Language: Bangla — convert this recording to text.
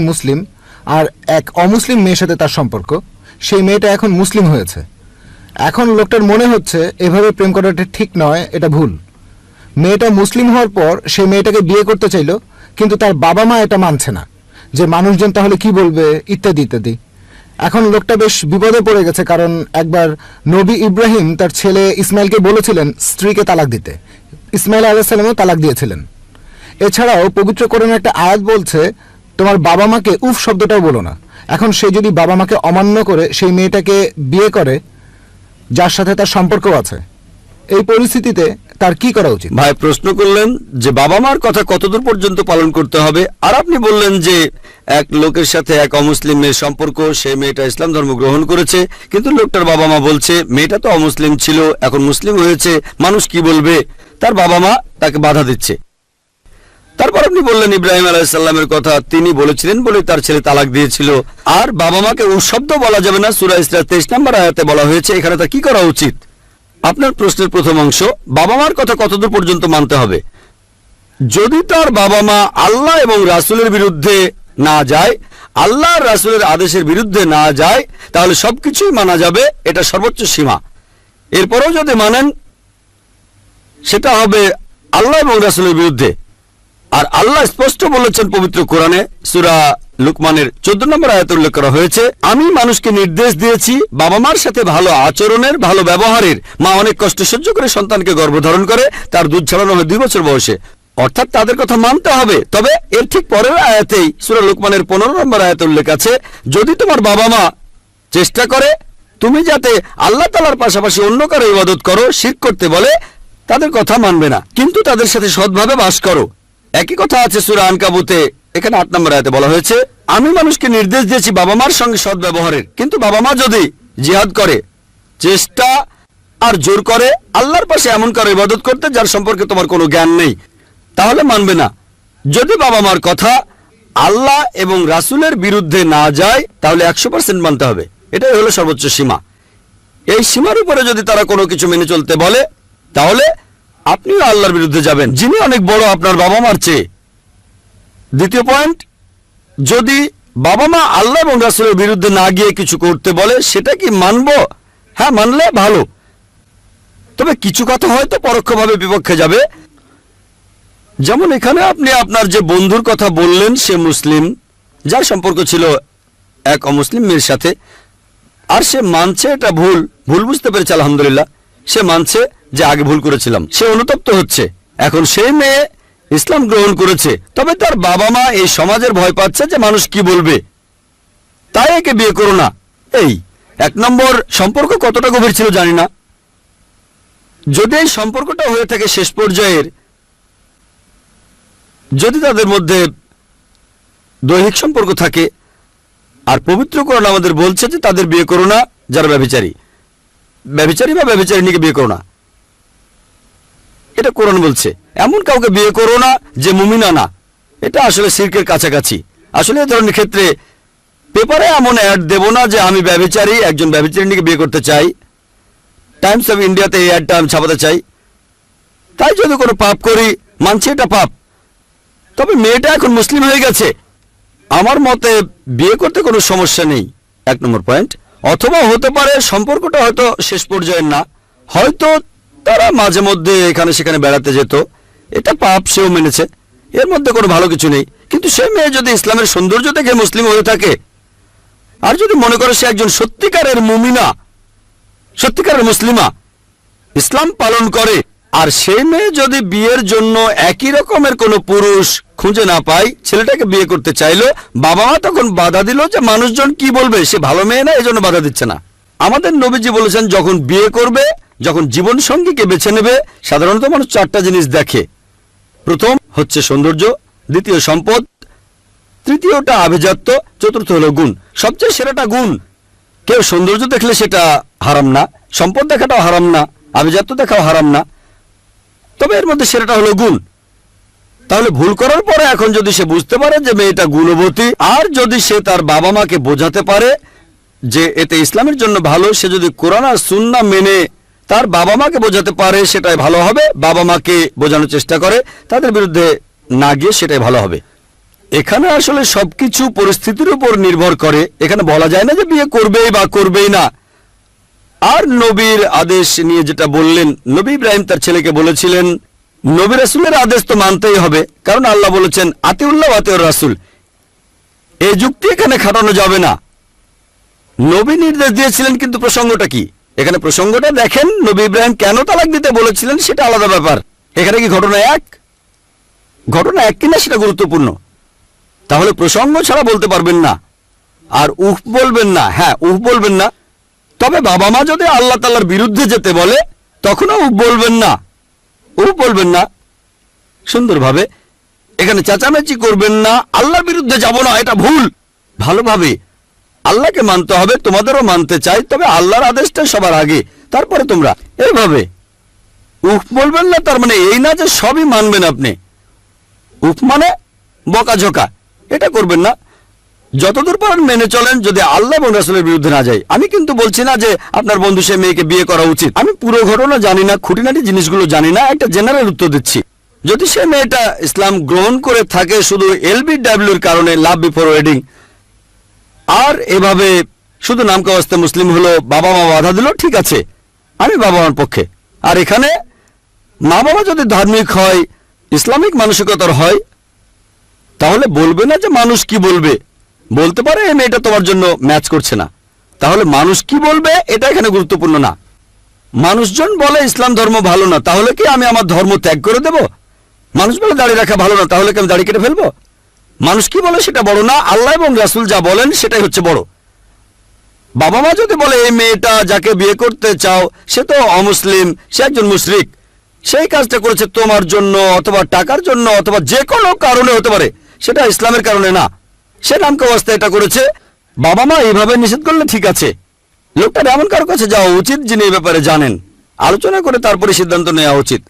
মুসলিম আর এক অমুসলিম মেয়ের সাথে তার সম্পর্ক। সেই মেয়েটা এখন মুসলিম হয়েছে। এখন লোকটার মনে হচ্ছে এভাবে প্রেম করাটা ঠিক নয়, এটা ভুল। মেয়েটা মুসলিম হওয়ার পর সেই মেয়েটাকে বিয়ে করতে চাইলো, কিন্তু তার বাবা মা এটা মানছে না। যে মানুষজন তাহলে কি বলবে, ইত্যাদি ইত্যাদি। এখন লোকটা বেশ বিপদে পড়ে গেছে, কারণ একবার নবী ইব্রাহিম তার ছেলে ইসমাইলকে বলেছিলেন স্ত্রীকে তালাক দিতে। ইসমাইল আলাহিসাল্লামও তালাক দিয়েছিলেন। এছাড়াও পবিত্র কোরআনে একটা আয়াত বলছে তোমার বাবা মাকে উফ শব্দটাও বলো না। এখন সে যদি বাবা মাকে অমান্য করে সেই মেয়েটাকে বিয়ে করে, যার সাথে তার সম্পর্ক আছে, এই পরিস্থিতিতে তার কি করা উচিত? ভাই, প্রশ্ন করলেন যে বাবা মার কথা কতদূর পর্যন্ত পালন করতে হবে, আর আপনি বললেন যে এক লোকের সাথে এক অমুসলিম মেয়ের সম্পর্ক, সে মেয়েটা ইসলাম ধর্ম গ্রহণ করেছে, কিন্তু লোকটার বাবা মা বলছে, মেয়েটা তো অমুসলিম ছিল, এখন মুসলিম হয়েছে, মানুষ কি বলবে? তার বাবা মা তাকে বাধা দিচ্ছে। তারপর আপনি বললেন ইব্রাহিম আলাহিসাল্লামের কথা, তিনি বলেছিলেন বলে তার ছেলে তালাক দিয়েছিল। আর বাবা মাকে শব্দ বলা যাবে না, সুরা ইসরা তেইশ নম্বর আয়াতে বলা হয়েছে, এখানে তার কি করা উচিত? আপনার প্রশ্নের প্রথম অংশ বাবা মার কথা কতদূর পর্যন্ত মানতে হবে? যদি তার বাবা মা আল্লাহ এবং রাসুলের বিরুদ্ধে না যায়, আল্লাহ রাসুলের আদেশের বিরুদ্ধে না যায়, তাহলে সবকিছুই মানা যাবে, এটা সর্বোচ্চ সীমা। এরপরেও যদি মানেন, সেটা হবে আল্লাহ এবং রাসুলের বিরুদ্ধে। আর আল্লাহ স্পষ্ট বলেছেন পবিত্র কোরআনে সুরা লুকমানের চোদ্দ নম্বর আয়াত উল্লেখ করা হয়েছে, আমি মানুষকে নির্দেশ দিয়েছি বাবা মার সাথে ভালো আচরণের, ভালো ব্যবহারের। মা অনেক কষ্ট সহ্য করে সন্তানকে গর্ভধারণ করে, তার দুধ ছাড়ানো হয় দুই বছর বয়সে। অর্থাৎ তাদের কথা মানতে হবে। তবে এর ঠিক পরের আয়াতেই সুরা লুকমানের পনেরো নম্বর আয়াত উল্লেখ আছে, যদি তোমার বাবা মা চেষ্টা করে, তুমি যাতে আল্লাহ তালার পাশাপাশি অন্য কারও ইবাদত করো, শির করতে বলে, তাদের কথা মানবে না। কিন্তু তাদের সাথে সৎভাবে বাস করো। একই কথা আছে সুরা আনকাবুতে। এখানে আট নম্বর আয়াতে বলা হয়েছে, আমি মানুষকে নির্দেশ দিয়েছি বাবা মার সঙ্গে সৎ ব্যবহারের কিন্তু বাবা মা যদি জিহাদ করে, চেষ্টা আর জোর করে, আল্লাহর পাশে এমন কারও ইবাদত করতে যার সম্পর্কে তোমার কোনো জ্ঞান নেই, তাহলে মানবে না। যদি বাবা মার কথা আল্লাহ এবং রাসুলের বিরুদ্ধে না যায়, তাহলে একশো পার্সেন্ট মানতে হবে। এটাই হলো সর্বোচ্চ সীমা। এই সীমার উপরে যদি তারা কোনো কিছু মেনে চলতে বলে, তাহলে আপনিও আল্লাহর বিরুদ্ধে যাবেন। যিনি অনেক বড়, আপনার বাবা মার চেয়ে। দ্বিতীয় পয়েন্ট যদি বাবা মা আল্লাহ এবং রাসুলের বিরুদ্ধে না গিয়ে কিছু করতে বলে, সেটা কি মানব? হ্যাঁ মানলে ভালো। তবে কিছু কথা হয়তো পরোক্ষভাবে বিপক্ষে যাবে। যেমন এখানে আপনি আপনার যে বন্ধুর কথা বললেন, সে মুসলিম, যার সম্পর্ক ছিল এক অমুসলিম মেয়ের সাথে, আর সে মানছে এটা ভুল ভুল বুঝতে পেরেছে, আলহামদুলিল্লাহ। সে মানছে যে আগে ভুল করেছিলাম, সে অনুতপ্ত হচ্ছে। এখন সেই মেয়ে ইসলাম গ্রহণ করেছে। তবে তার বাবা মা এই সমাজের ভয় পাচ্ছে যে মানুষ কি বলবে। তাই একে বিয়ে করো না। এই, এক নম্বর সম্পর্ক কতটা গভীর ছিল জানি না। যদি এই সম্পর্কটা হয়ে থাকে শেষ পর্যায়ের, যদি তাদের মধ্যে দৈহিক সম্পর্ক থাকে, আর পবিত্র কোরআন আমাদের বলছে যে তাদের বিয়ে করো না, যারা ব্যভিচারী। ব্যভিচারী বা ব্যভিচারিণীকে বিয়ে করো না। এটা কোরআন বলছে। এমন কাউকে বিয়ে করো না যে মুমিনা না। এটা আসলে সির্কের কাছাকাছি। আসলে এ ধরনের ক্ষেত্রে পেপারে এমন অ্যাড দেব না যে আমি ব্যবচারী একজন ব্যভিচারিণীকে বিয়ে করতে চাই। টাইমস অফ ইন্ডিয়াতে এই অ্যাডটা আমি ছাপাতে চাই। তাই যদি কোনো পাপ করি, মানছি এটা পাপ। তবে মেয়েটা এখন মুসলিম হয়ে গেছে। আমার মতে বিয়ে করতে কোনো সমস্যা নেই। এক নম্বর পয়েন্ট। অথবা হতে পারে সম্পর্কটা হয়তো শেষ পর্যায়ের না। হয়তো তারা মাঝে মধ্যে এখানে সেখানে বেড়াতে যেত। এটা পাপ, সেও মেনেছে। এর মধ্যে কোনো ভালো কিছু নেই। কিন্তু সে মেয়ে যদি ইসলামের সৌন্দর্য দেখে মুসলিম হয়ে থাকে, আর যদি মনে করে সে একজন সত্যিকারের মুমিনা, সত্যিকারের মুসলিমা, ইসলাম পালন করে, আর সে মেয়ে যদি বিয়ের জন্য একই রকমের কোনো পুরুষ খুঁজে না পায়, ছেলেটাকে বিয়ে করতে চাইলো, বাবা মা তখন বাধা দিল যে মানুষজন কি বলবে? সে ভালো মেয়ে না এই জন্য বাধা দিচ্ছে না। আমাদের নবীজি বলেছেন, যখন বিয়ে করবে যখন জীবন সঙ্গীকে বেছে নেবে, সাধারণত মানুষ চারটা জিনিস দেখে। প্রথম হচ্ছে সৌন্দর্য, দ্বিতীয় সম্পদ, তৃতীয়টা আভিজাত্য, চতুর্থ হলো গুণ। সবচেয়ে সেরাটা গুণ। কেউ সৌন্দর্য দেখলে সেটা হারাম না, সম্পদ দেখাটাও হারাম না, আভিজাত্য দেখাও হারাম না। তবে এর মধ্যে সেরাটা হলো গুণ। তাহলে ভুল করার পরে এখন যদি সে বুঝতে পারে যে মেয়েটা গুণবতী, আর যদি সে তার বাবা মাকে বোঝাতে পারে যে এতে ইসলামের জন্য ভালো, সে যদি কোরআন আর সুন্না মেনে তার বাবা মাকে বোঝাতে পারে সেটাই ভালো হবে, বাবা মাকে বোঝানোর চেষ্টা করে, তাদের বিরুদ্ধে না গিয়ে সেটাই ভালো হবে। এখানে আসলে সবকিছু পরিস্থিতির উপর নির্ভর করে। এখানে বলা যায় না যে বিয়ে করবেই বা করবেই না। আর নবীর আদেশ নিয়ে যেটা বললেন, নবী ইব্রাহিম তার ছেলেকে বলেছিলেন, নবী রাসুলের আদেশ তো মানতেই হবে, কারণ আল্লাহ বলেছেন, আতিউল্লাহ আতিউর রাসুল। এই যুক্তি এখানে খাটানো যাবে না। নবী নির্দেশ দিয়েছিলেন, কিন্তু প্রসঙ্গটা কি? এখানে প্রসঙ্গটা দেখেন, নবী ইব্রাহিম কেন তালাক দিতে বলেছিলেন সেটা আলাদা ব্যাপার। এখানে কি ঘটনা এক? ঘটনা এক কিনা সেটা গুরুত্বপূর্ণ। তাহলে প্রসঙ্গ ছাড়া বলতে পারবেন না। আর উহ বলবেন না। হ্যাঁ উহ বলবেন না। তবে বাবা মা যদি আল্লাহ তাল্লার বিরুদ্ধে যেতে বলে, তখনও উহ বলবেন না। উফ বলবেন না। সুন্দরভাবে এখানে চেঁচামেচি করবেন না। আল্লাহর বিরুদ্ধে যাব না, এটা ভুল। ভালোভাবে আল্লাহকে মানতে হবে, তোমাদেরও মানতে চাই, তবে আল্লাহর আদেশটা সবার আগে। তারপরে তোমরা। এইভাবে। উফ, বলবেন না তার মানে এই না যে সবই মানবেন আপনি। উফ মানে বকাঝোকা। এটা করবেন না। যতদূর পারেন মেনে চলেন, যদি আল্লাহ এবং রাসুলের বিরুদ্ধে না যায়। আমি কিন্তু বলছি না যে আপনার বন্ধু সে মেয়েকে বিয়ে করা উচিত। আমি পুরো ঘটনা জানি না, খুঁটিনাটি জিনিসগুলো জানি না, একটা জেনারেল উত্তর দিচ্ছি। যদি সে মেয়েটা ইসলাম গ্রহণ করে থাকে শুধু এলবিডাব্লিউর কারণে, লাভ বিফোর ওয়েডিং আর এভাবে শুধু নামকা অবস্থায় মুসলিম হলো বাবা মা বাধা দিল, ঠিক আছে। আমি বাবা মার পক্ষে। আর এখানে মা বাবা যদি ধার্মিক হয়, ইসলামিক মানসিকতার হয়, তাহলে বলবে না যে মানুষ কি বলবে। বলতে পারে, এই মেয়েটা তোমার জন্য ম্যাচ করছে না। তাহলে মানুষ কি বলবে, এটা এখানে গুরুত্বপূর্ণ না। মানুষজন বলে, ইসলাম ধর্ম ভালো না, তাহলে কি আমি আমার ধর্ম ত্যাগ করে দেব? মানুষ বলে দাড়ি রাখা ভালো না, তাহলে কি আমি দাড়ি কেটে ফেলব? মানুষ কি বলে সেটা বড় না, আল্লাহ এবং রাসুল যা বলেন সেটাই হচ্ছে বড়। বাবা মা যদি বলে, এই মেয়েটা যাকে বিয়ে করতে চাও, সে তো অমুসলিম, সে একজন মুশরিক। সেই কাজটা করেছে তোমার জন্য অথবা টাকার জন্য অথবা যে কোনো কারণে হতে পারে। সেটা ইসলামের কারণে না। সে নামকে অবস্থায় এটা করেছে। বাবা মা এইভাবে নিষেধ করলে ঠিক আছে। লোকটার এমন কারও কাছে যাওয়া উচিত যিনি এই ব্যাপারে জানেন। আলোচনা করে তারপরে সিদ্ধান্ত নেওয়া উচিত।